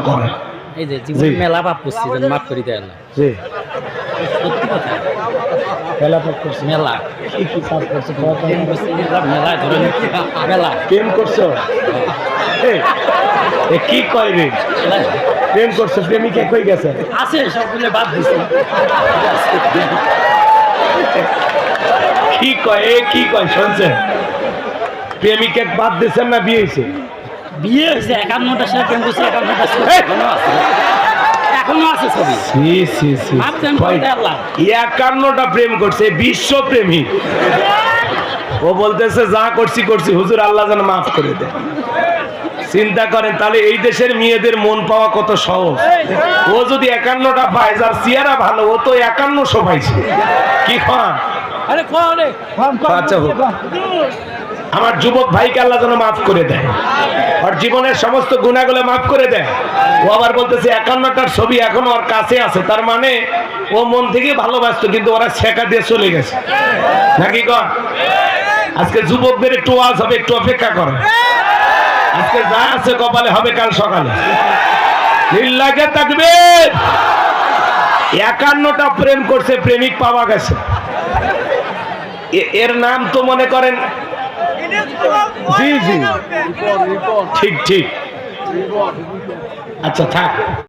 করে। এই যে জি। মেলা পাপ করছি যেন মাফ করি দেয় না। জি। সত্যি পাপ করছে। মেলা। কি পাপ করছি? মেলা ধরে মেলা। প্রেম করছ? এ, এ কি কয় রে? প্রেম করছ প্রেমিকা কই গেছে? আছে সবগুলো বাদ দিছে। কি কয় এ কি কয় শুনছেন? প্রেমিকা বাদ না বিয়ে হয়েছে বিয়ে হয়েছে একান্নটার সাথে প্রেম করছি একান্নটার সাথে এখনও আছে? এখনও আছে ছবি। আল্লাহ। একান্নটা প্রেম করছে বিশ্ব প্রেমী ও বলতেছে যা করছি করছি। হুজুর আল্লাহ যেন মাফ করে দেয়। চিন্তা করেন তাহলে এই দেশের মেয়েদের মন পাওয়া কত সহজ? ও যদি একান্নটা পায় যার চেহারা ভালো ও তো একান্ন সবাই কি খান? আচ্ছা। আমার যুবক ভাইকে আল্লাহ যেন মাফ করে দেয়। আর জীবনের সমস্ত গুণাগুলো মাফ করে দেয়। ও আবার বলতেছে একান্নটার ছবি এখন ওর কাছে আছে। তার মানে ও মন থেকে ভালোবাসতো কিন্তু ওরা ছেঁকা দিয়ে চলে গেছে। নাকি কর আজকে যুবকদের একটু আজ হবে একটু অপেক্ষা করে। আজকে যা আছে কপালে হবে কাল সকালে। লিল্লাকে থাকবে একান্নটা প্রেম করছে প্রেমিক পাওয়া গেছে। এর নাম তো মনে করেন? জি জি। ঠিক ঠিক। আচ্ছা থাক।